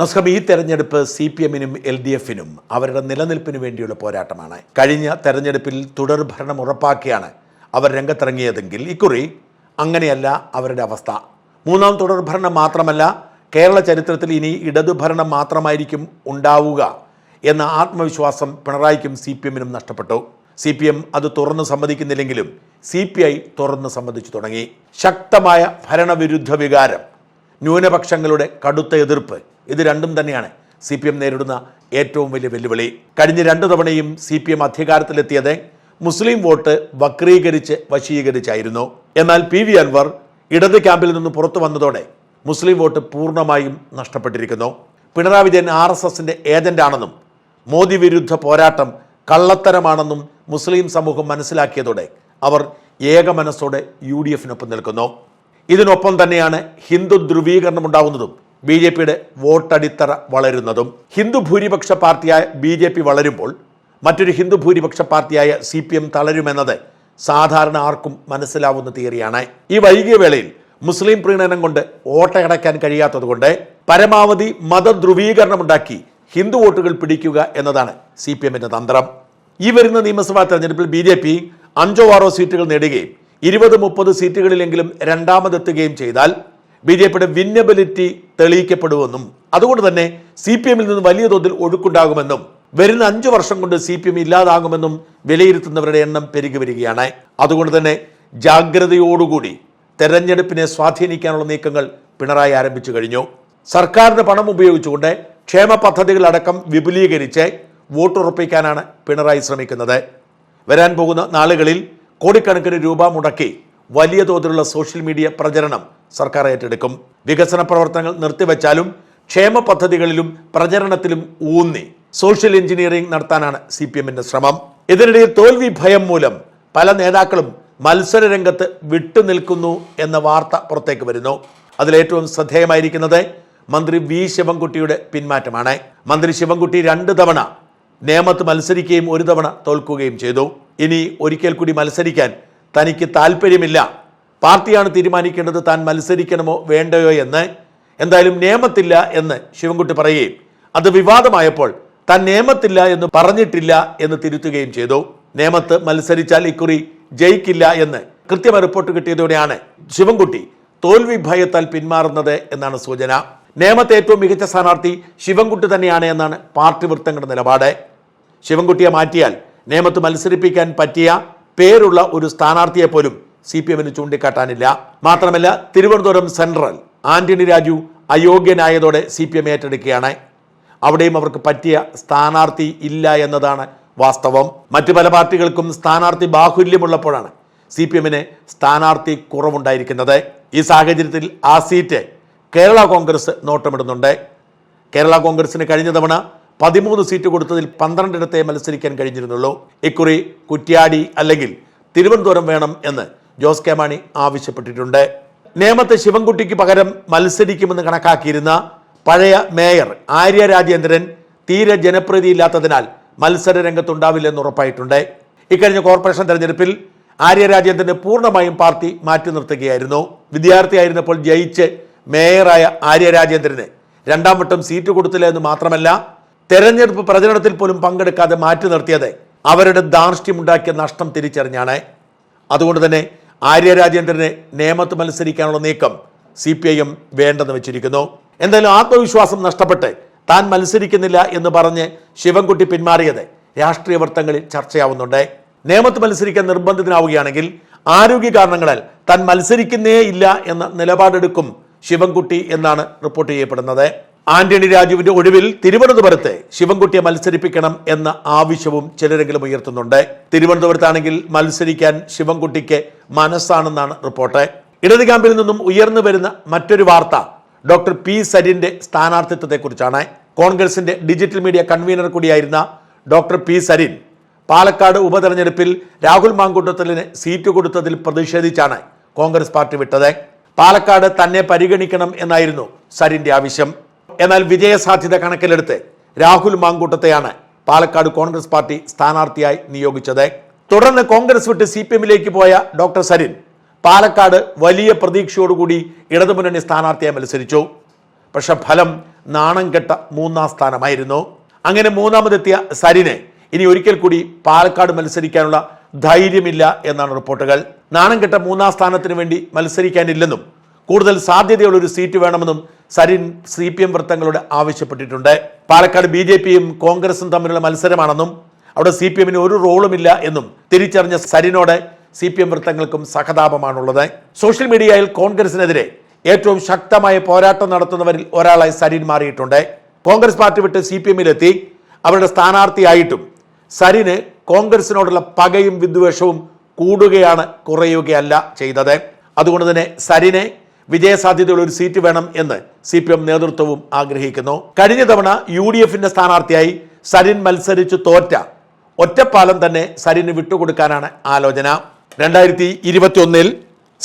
നമസ്കാരം ഈ തെരഞ്ഞെടുപ്പ് സി പി എമ്മിനും എൽ ഡി എഫിനും അവരുടെ നിലനിൽപ്പിന് വേണ്ടിയുള്ള പോരാട്ടമാണ്. കഴിഞ്ഞ തെരഞ്ഞെടുപ്പിൽ തുടർ ഭരണം ഉറപ്പാക്കിയാണ് അവർ രംഗത്തിറങ്ങിയതെങ്കിൽ ഇക്കുറി അങ്ങനെയല്ല അവരുടെ അവസ്ഥ. മൂന്നാം തുടർ ഭരണം മാത്രമല്ല കേരള ചരിത്രത്തിൽ ഇനി ഇടതുഭരണം മാത്രമായിരിക്കും ഉണ്ടാവുക എന്ന ആത്മവിശ്വാസം പിണറായിക്കും സി പി എമ്മിനും നഷ്ടപ്പെട്ടു. സി പി എം അത് തുറന്ന് സമ്മതിക്കുന്നില്ലെങ്കിലും സി പി ഐ തുറന്ന് സമ്മതിച്ചു തുടങ്ങി. ശക്തമായ ഭരണവിരുദ്ധ വികാരം ന്യൂനപക്ഷങ്ങളുടെ കടുത്ത എതിർപ്പ് ഇത് രണ്ടും തന്നെയാണ് സി പി എം നേരിടുന്ന ഏറ്റവും വലിയ വെല്ലുവിളി. കഴിഞ്ഞ രണ്ടു തവണയും സി പി എം അധികാരത്തിലെത്തിയത് മുസ്ലിം വോട്ട് വക്രീകരിച്ച് വശീകരിച്ചായിരുന്നു. എന്നാൽ പി വി അൻവർ ഇടത് ക്യാമ്പിൽ നിന്ന് പുറത്തു വന്നതോടെ മുസ്ലിം വോട്ട് പൂർണമായും നഷ്ടപ്പെട്ടിരിക്കുന്നു. പിണറായി വിജയൻ ആർ എസ് എസിന്റെ ഏജന്റാണെന്നും മോദി വിരുദ്ധ പോരാട്ടം കള്ളത്തരമാണെന്നും മുസ്ലിം സമൂഹം മനസ്സിലാക്കിയതോടെ അവർ ഏകമനസ്സോടെ യു ഡി എഫിനൊപ്പം നിൽക്കുന്നു. ഇതിനൊപ്പം തന്നെയാണ് ഹിന്ദു ധ്രുവീകരണം ഉണ്ടാകുന്നതും ബി ജെ പിയുടെ വോട്ടടിത്തറ വളരുന്നതും ഹിന്ദു ഭൂരിപക്ഷ പാർട്ടിയായ ബി ജെ പി വളരുമ്പോൾ മറ്റൊരു ഹിന്ദു ഭൂരിപക്ഷ പാർട്ടിയായ സി പി എം തളരുമെന്നത് സാധാരണ ആർക്കും മനസ്സിലാവുന്ന തിയറിയാണ്. ഈ വൈകിയ വേളയിൽ മുസ്ലിം പ്രീണനം കൊണ്ട് വോട്ടയടക്കാൻ കഴിയാത്തതുകൊണ്ട് പരമാവധി മതധ്രുവീകരണം ഉണ്ടാക്കി ഹിന്ദു വോട്ടുകൾ പിടിക്കുക എന്നതാണ് സി പി എമ്മിന്റെ തന്ത്രം. ഈ വരുന്ന നിയമസഭാ തെരഞ്ഞെടുപ്പിൽ ബി ജെ പി അഞ്ചോ ആറോ സീറ്റുകൾ നേടുകയും ഇരുപത് മുപ്പത് സീറ്റുകളിലെങ്കിലും രണ്ടാമതെത്തുകയും ചെയ്താൽ ബി ജെ പിയുടെ വിന്നബിലിറ്റി തെളിയിക്കപ്പെടുമെന്നും അതുകൊണ്ട് തന്നെ സി പി എമ്മിൽ നിന്ന് വലിയ തോതിൽ ഒഴുക്കുണ്ടാകുമെന്നും വരുന്ന അഞ്ചു വർഷം കൊണ്ട് സി പി എം ഇല്ലാതാകുമെന്നും വിലയിരുത്തുന്നവരുടെ എണ്ണം പെരുകി വരികയാണ്. അതുകൊണ്ട് തന്നെ ജാഗ്രതയോടുകൂടി തെരഞ്ഞെടുപ്പിനെ സ്വാധീനിക്കാനുള്ള നീക്കങ്ങൾ പിണറായി ആരംഭിച്ചു കഴിഞ്ഞു. സർക്കാരിന്റെ പണം ഉപയോഗിച്ചുകൊണ്ട് ക്ഷേമ പദ്ധതികളടക്കം വിപുലീകരിച്ച് വോട്ടുറപ്പിക്കാനാണ് പിണറായി ശ്രമിക്കുന്നത്. വരാൻ പോകുന്ന നാളുകളിൽ കോടിക്കണക്കിന് രൂപ മുടക്കി വലിയ തോതിലുള്ള സോഷ്യൽ മീഡിയ പ്രചരണം സർക്കാർ ഏറ്റെടുക്കും. വികസന പ്രവർത്തനങ്ങൾ നിർത്തിവെച്ചാലും ക്ഷേമ പദ്ധതികളിലും പ്രചരണത്തിലും ഊന്നി. സോഷ്യൽ എഞ്ചിനീയറിംഗ് നടത്താനാണ് സി പി എമ്മിന്റെ ശ്രമം. ഇതിനിടയിൽ തോൽവി ഭയം മൂലം പല നേതാക്കളും മത്സര രംഗത്ത് വിട്ടുനിൽക്കുന്നു എന്ന വാർത്ത പുറത്തേക്ക് വരുന്നു. അതിലേറ്റവും ശ്രദ്ധേയമായിരിക്കുന്നത് മന്ത്രി വി ശിവൻകുട്ടിയുടെ പിന്മാറ്റമാണ്. മന്ത്രി ശിവൻകുട്ടി രണ്ട് തവണ നേമത്ത് മത്സരിക്കുകയും ഒരു തവണ തോൽക്കുകയും ചെയ്തു. ഇനി ഒരിക്കൽ കൂടി മത്സരിക്കാൻ തനിക്ക് താല്പര്യമില്ല പാർട്ടിയാണ് തീരുമാനിക്കേണ്ടത് താൻ മത്സരിക്കണമോ വേണ്ടയോ എന്ന്. എന്തായാലും നിയമത്തില്ല എന്ന് ശിവൻകുട്ടി പറയുകയും അത് വിവാദമായപ്പോൾ താൻ നിയമത്തില്ല എന്ന് പറഞ്ഞിട്ടില്ല എന്ന് തിരുത്തുകയും ചെയ്തു. നിയമത്ത് മത്സരിച്ചാൽ ഇക്കുറി ജയിക്കില്ല എന്ന് കൃത്യമായ റിപ്പോർട്ട് കിട്ടിയതോടെയാണ് ശിവൻകുട്ടി തോൽവി ഭയത്താൽ പിന്മാറുന്നത് എന്നാണ് സൂചന. നേമത്തെ ഏറ്റവും മികച്ച സ്ഥാനാർത്ഥി ശിവൻകുട്ടി തന്നെയാണ് എന്നാണ് പാർട്ടി വൃത്തങ്ങളുടെ നിലപാട്. ശിവൻകുട്ടിയെ മാറ്റിയാൽ നേമത്ത് മത്സരിപ്പിക്കാൻ പറ്റിയ പേരുള്ള ഒരു സ്ഥാനാർത്ഥിയെ പോലും സി പി എമ്മിന് ചൂണ്ടിക്കാട്ടാനില്ല. മാത്രമല്ല തിരുവനന്തപുരം സെൻട്രൽ ആന്റണി രാജു അയോഗ്യനായതോടെ സി പി എം ഏറ്റെടുക്കുകയാണ്. അവിടെയും അവർക്ക് പറ്റിയ സ്ഥാനാർത്ഥി ഇല്ല എന്നതാണ് വാസ്തവം. മറ്റു പല പാർട്ടികൾക്കും സ്ഥാനാർത്ഥി ബാഹുല്യമുള്ളപ്പോഴാണ് സി പി എമ്മിന് സ്ഥാനാർത്ഥി കുറവുണ്ടായിരിക്കുന്നത്. ഈ സാഹചര്യത്തിൽ ആ സീറ്റ് കേരള കോൺഗ്രസ് നോട്ടമിടുന്നുണ്ട്. കേരള കോൺഗ്രസിന് കഴിഞ്ഞ തവണ പതിമൂന്ന് സീറ്റ് കൊടുത്തതിൽ പന്ത്രണ്ടിടത്തെ മത്സരിക്കാൻ കഴിഞ്ഞിരുന്നുള്ളൂ. ഇക്കുറി കുറ്റ്യാടി അല്ലെങ്കിൽ തിരുവനന്തപുരം വേണം എന്ന് ജോസ് കെ മാണി ആവശ്യപ്പെട്ടിട്ടുണ്ട്. നേമത്തെ ശിവൻകുട്ടിക്ക് പകരം മത്സരിക്കുമെന്ന് കണക്കാക്കിയിരുന്ന പഴയ മേയർ ആര്യ രാജേന്ദ്രൻ തീരെ ജനപ്രീതിയില്ലാത്തതിനാൽ മത്സര രംഗത്തുണ്ടാവില്ലെന്ന് ഉറപ്പായിട്ടുണ്ട്. ഇക്കഴിഞ്ഞ കോർപ്പറേഷൻ തെരഞ്ഞെടുപ്പിൽ ആര്യ രാജേന്ദ്രനെ പൂർണമായും പാർട്ടി മാറ്റി നിർത്തുകയായിരുന്നു. വിദ്യാർത്ഥിയായിരുന്നപ്പോൾ ജയിച്ച് മേയറായ ആര്യ രാജേന്ദ്രന് രണ്ടാം വട്ടം സീറ്റ് കൊടുത്തില്ല എന്ന് മാത്രമല്ല തെരഞ്ഞെടുപ്പ് പ്രചരണത്തിൽ പോലും പങ്കെടുക്കാതെ മാറ്റി നിർത്തിയത് അവരുടെ ധാർഷ്ട്യമുണ്ടാക്കിയ നഷ്ടം തിരിച്ചറിഞ്ഞാണ്. അതുകൊണ്ട് തന്നെ ആര്യ രാജേന്ദ്രനെ നേമത്ത് മത്സരിക്കാനുള്ള നീക്കം സി പി ഐ എം വേണ്ടെന്ന് വെച്ചിരിക്കുന്നു. എന്തായാലും ആത്മവിശ്വാസം നഷ്ടപ്പെട്ട് താൻ മത്സരിക്കുന്നില്ല എന്ന് പറഞ്ഞ് ശിവൻകുട്ടി പിന്മാറിയത് രാഷ്ട്രീയ വൃത്തങ്ങളിൽ ചർച്ചയാവുന്നുണ്ട്. നിയമത്ത് മത്സരിക്കാൻ നിർബന്ധിതനാവുകയാണെങ്കിൽ ആരോഗ്യ കാരണങ്ങളാൽ താൻ മത്സരിക്കുന്നേ ഇല്ല എന്ന നിലപാടെടുക്കും ശിവൻകുട്ടി എന്നാണ് റിപ്പോർട്ട് ചെയ്യപ്പെടുന്നത്. ആന്റണി രാജുവിന്റെ ഒഴിവിൽ തിരുവനന്തപുരത്ത് ശിവൻകുട്ടിയെ മത്സരിപ്പിക്കണം എന്ന ആവശ്യവും ചിലരെങ്കിലും ഉയർത്തുന്നുണ്ട്. തിരുവനന്തപുരത്താണെങ്കിൽ മത്സരിക്കാൻ ശിവൻകുട്ടിക്ക് മനസ്സാണെന്നാണ് റിപ്പോർട്ട്. ഇടത് ക്യാമ്പിൽ നിന്നും ഉയർന്നു വരുന്ന മറ്റൊരു വാർത്ത ഡോക്ടർ പി സരിന്റെ സ്ഥാനാർത്ഥിത്വത്തെക്കുറിച്ചാണ്. കോൺഗ്രസിന്റെ ഡിജിറ്റൽ മീഡിയ കൺവീനർ കൂടിയായിരുന്ന ഡോക്ടർ പി സരിൻ പാലക്കാട് ഉപതെരഞ്ഞെടുപ്പിൽ രാഹുൽ മാങ്കൂട്ടത്തലിന് സീറ്റ് കൊടുത്തതിൽ പ്രതിഷേധിച്ചാണ് കോൺഗ്രസ് പാർട്ടി വിട്ടത്. പാലക്കാട് തന്നെ പരിഗണിക്കണം എന്നായിരുന്നു സരിന്റെ ആവശ്യം. എന്നാൽ വിജയസാധ്യത കണക്കിലെടുത്ത് രാഹുൽ മാങ്കൂട്ടത്തെയാണ് പാലക്കാട് കോൺഗ്രസ് പാർട്ടി സ്ഥാനാർത്ഥിയായി നിയോഗിച്ചത്. തുടർന്ന് കോൺഗ്രസ് വിട്ട് സി പി എമ്മിലേക്ക് പോയ ഡോക്ടർ സരിൻ പാലക്കാട് വലിയ പ്രതീക്ഷയോടുകൂടി ഇടതുമുന്നണി സ്ഥാനാർത്ഥിയായി മത്സരിച്ചു. പക്ഷെ ഫലം നാണം കെട്ട മൂന്നാം സ്ഥാനമായിരുന്നു. അങ്ങനെ മൂന്നാമതെത്തിയ സരിന് ഇനി ഒരിക്കൽ കൂടി പാലക്കാട് മത്സരിക്കാനുള്ള ധൈര്യമില്ല എന്നാണ് റിപ്പോർട്ടുകൾ. നാണം കെട്ട മൂന്നാം സ്ഥാനത്തിന് വേണ്ടി മത്സരിക്കാനില്ലെന്നും കൂടുതൽ സാധ്യതയുള്ള ഒരു സീറ്റ് വേണമെന്നും സരിൻ സി പി എം വൃത്തങ്ങളോട് ആവശ്യപ്പെട്ടിട്ടുണ്ട്. പാലക്കാട് ബി ജെ പിയും കോൺഗ്രസും തമ്മിലുള്ള മത്സരമാണെന്നും അവിടെ സി പി എമ്മിന് ഒരു റോളുമില്ല എന്നും തിരിച്ചറിഞ്ഞ സരിനോട് സി പി എം വൃത്തങ്ങൾക്കും സഹതാപമാണുള്ളത്. സോഷ്യൽ മീഡിയയിൽ കോൺഗ്രസിനെതിരെ ഏറ്റവും ശക്തമായ പോരാട്ടം നടത്തുന്നവരിൽ ഒരാളായി സരിൻ മാറിയിട്ടുണ്ട്. കോൺഗ്രസ് പാർട്ടി വിട്ട് സി പി എമ്മിലെത്തി. അവരുടെ സ്ഥാനാർത്ഥിയായിട്ടും സരിന് കോൺഗ്രസിനോടുള്ള പകയും വിദ്വേഷവും കൂടുകയാണ് കുറയുകയല്ല ചെയ്തത്. അതുകൊണ്ട് തന്നെ സരിനെ വിജയസാധ്യതയുള്ള ഒരു സീറ്റ് വേണം എന്ന് സി പി എം നേതൃത്വവും ആഗ്രഹിക്കുന്നു. കഴിഞ്ഞ തവണ യു ഡി എഫിന്റെ സ്ഥാനാർത്ഥിയായി സരിൻ മത്സരിച്ചു തോറ്റ ഒറ്റപ്പാലം തന്നെ സരിന് വിട്ടുകൊടുക്കാനാണ് ആലോചന. രണ്ടായിരത്തി ഇരുപത്തി ഒന്നിൽ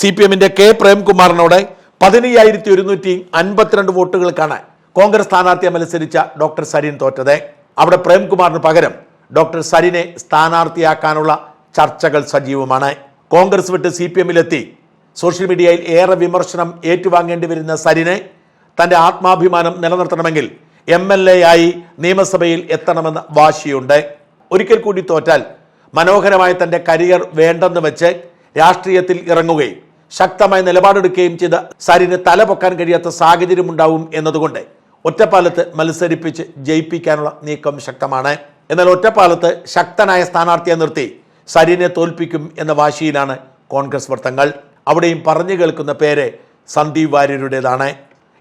സി പി എമ്മിന്റെ കെ പ്രേംകുമാറിനോട് പതിനയ്യായിരത്തി ഒരുന്നൂറ്റി അൻപത്തിരണ്ട് വോട്ടുകൾക്കാണ് കോൺഗ്രസ് സ്ഥാനാർത്ഥിയെ മത്സരിച്ച ഡോക്ടർ സരിൻ തോറ്റത്. അവിടെ പ്രേംകുമാറിന് പകരം ഡോക്ടർ സരിനെ സ്ഥാനാർത്ഥിയാക്കാനുള്ള ചർച്ചകൾ സജീവമാണ്. കോൺഗ്രസ് വിട്ട് സി പി എമ്മിലെത്തി സോഷ്യൽ മീഡിയയിൽ ഏറെ വിമർശനം ഏറ്റുവാങ്ങേണ്ടി വരുന്ന സരിനെ തന്റെ ആത്മാഭിമാനം നിലനിർത്തണമെങ്കിൽ എം എൽ എ ആയി നിയമസഭയിൽ എത്തണമെന്ന വാശിയുണ്ട്. ഒരിക്കൽ കൂടി തോറ്റാൽ മനോഹരമായ തന്റെ കരിയർ വേണ്ടെന്ന് വെച്ച് രാഷ്ട്രീയത്തിൽ ഇറങ്ങുകയും ശക്തമായി നിലപാടെടുക്കുകയും ചെയ്ത സരിന് തല പൊക്കാൻ കഴിയാത്ത സാഹചര്യം ഉണ്ടാവും എന്നതുകൊണ്ട് ഒറ്റപ്പാലത്ത് മത്സരിപ്പിച്ച് ജയിപ്പിക്കാനുള്ള നീക്കം ശക്തമാണ്. എന്നാൽ ഒറ്റപ്പാലത്ത് ശക്തനായ സ്ഥാനാർത്ഥിയെ നിർത്തി സരിനെ തോൽപ്പിക്കും എന്ന വാശിയിലാണ് കോൺഗ്രസ് വൃത്തങ്ങൾ. അവിടെയും പറഞ്ഞു കേൾക്കുന്ന പേര് സന്ദീപ് വാര്യരുടേതാണ്.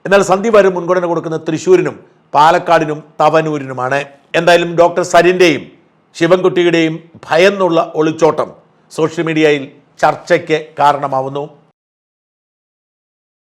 എന്നാൽ സന്ദീപ് വാര്യർ മുൻഗണന കൊടുക്കുന്ന തൃശ്ശൂരിനും പാലക്കാടിനും തവനൂരിനുമാണ്. എന്തായാലും ഡോക്ടർ സരിന്റെയും ശിവൻകുട്ടിയുടെയും ഭയന്നുള്ള ഒളിച്ചോട്ടം സോഷ്യൽ മീഡിയയിൽ ചർച്ചയ്ക്ക് കാരണമാവുന്നു.